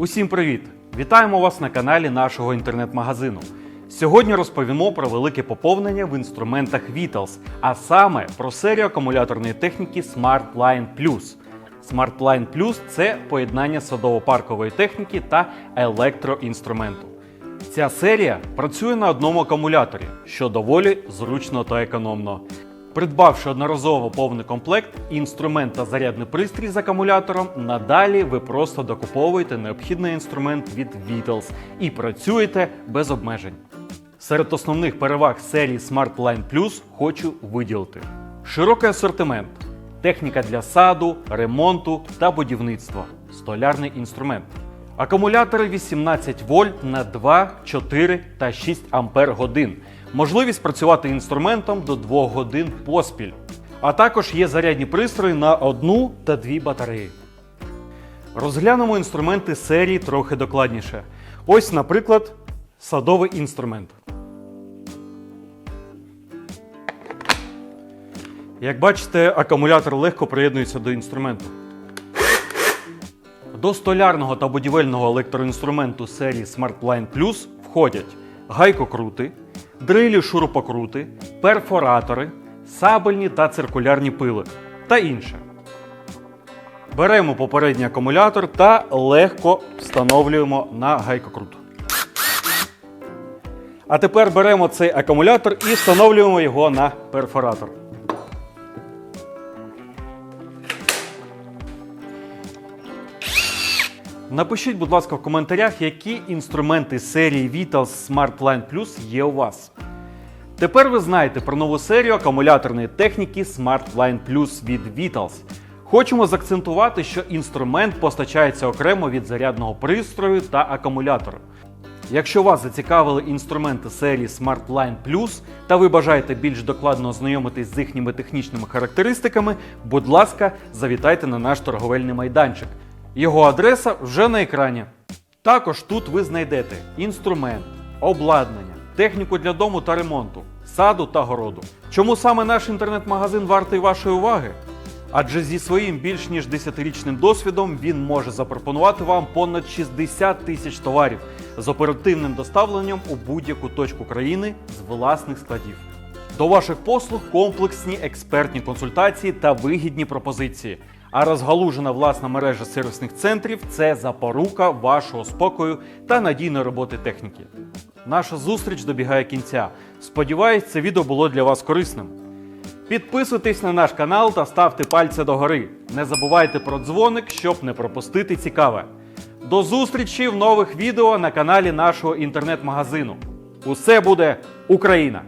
Усім привіт! Вітаємо вас на каналі нашого інтернет-магазину. Сьогодні розповімо про велике поповнення в інструментах Vitals, а саме про серію акумуляторної техніки SmartLine Plus. SmartLine Plus – це поєднання садово-паркової техніки та електроінструменту. Ця серія працює на одному акумуляторі, що доволі зручно та економно. Придбавши одноразово повний комплект, інструмент та зарядний пристрій з акумулятором, надалі ви просто докуповуєте необхідний інструмент від Vitals і працюєте без обмежень. Серед основних переваг серії SmartLine Plus хочу виділити широкий асортимент, техніка для саду, ремонту та будівництва, столярний інструмент. Акумулятори 18 вольт на 2, 4 та 6 ампер годин. Можливість працювати інструментом до 2 годин поспіль. А також є зарядні пристрої на одну та дві батареї. Розглянемо інструменти серії трохи докладніше. Ось, наприклад, садовий інструмент. Як бачите, акумулятор легко приєднується до інструменту. До столярного та будівельного електроінструменту серії SmartLine Plus входять гайкокрути, дрилі шурупокрути, перфоратори, сабельні та циркулярні пили та інше. Беремо попередній акумулятор та легко встановлюємо на гайкокрут. А тепер беремо цей акумулятор і встановлюємо його на перфоратор. Напишіть, будь ласка, в коментарях, які інструменти серії Vitals SmartLine Plus є у вас. Тепер ви знаєте про нову серію акумуляторної техніки SmartLine Plus від Vitals. Хочемо заакцентувати, що інструмент постачається окремо від зарядного пристрою та акумулятора. Якщо вас зацікавили інструменти серії SmartLine Plus та ви бажаєте більш докладно ознайомитись з їхніми технічними характеристиками, будь ласка, завітайте на наш торговельний майданчик. Його адреса вже на екрані. Також тут ви знайдете інструмент, обладнання, техніку для дому та ремонту, саду та городу. Чому саме наш інтернет-магазин вартий вашої уваги? Адже зі своїм більш ніж 10-річним досвідом він може запропонувати вам понад 60 тисяч товарів з оперативним доставленням у будь-яку точку країни з власних складів. До ваших послуг комплексні експертні консультації та вигідні пропозиції. А розгалужена власна мережа сервісних центрів це запорука вашого спокою та надійної роботи техніки. Наша зустріч добігає кінця. Сподіваюсь, це відео було для вас корисним. Підписуйтесь на наш канал та ставте пальці догори. Не забувайте про дзвоник, щоб не пропустити цікаве. До зустрічі в нових відео на каналі нашого інтернет-магазину. Усе буде Україна!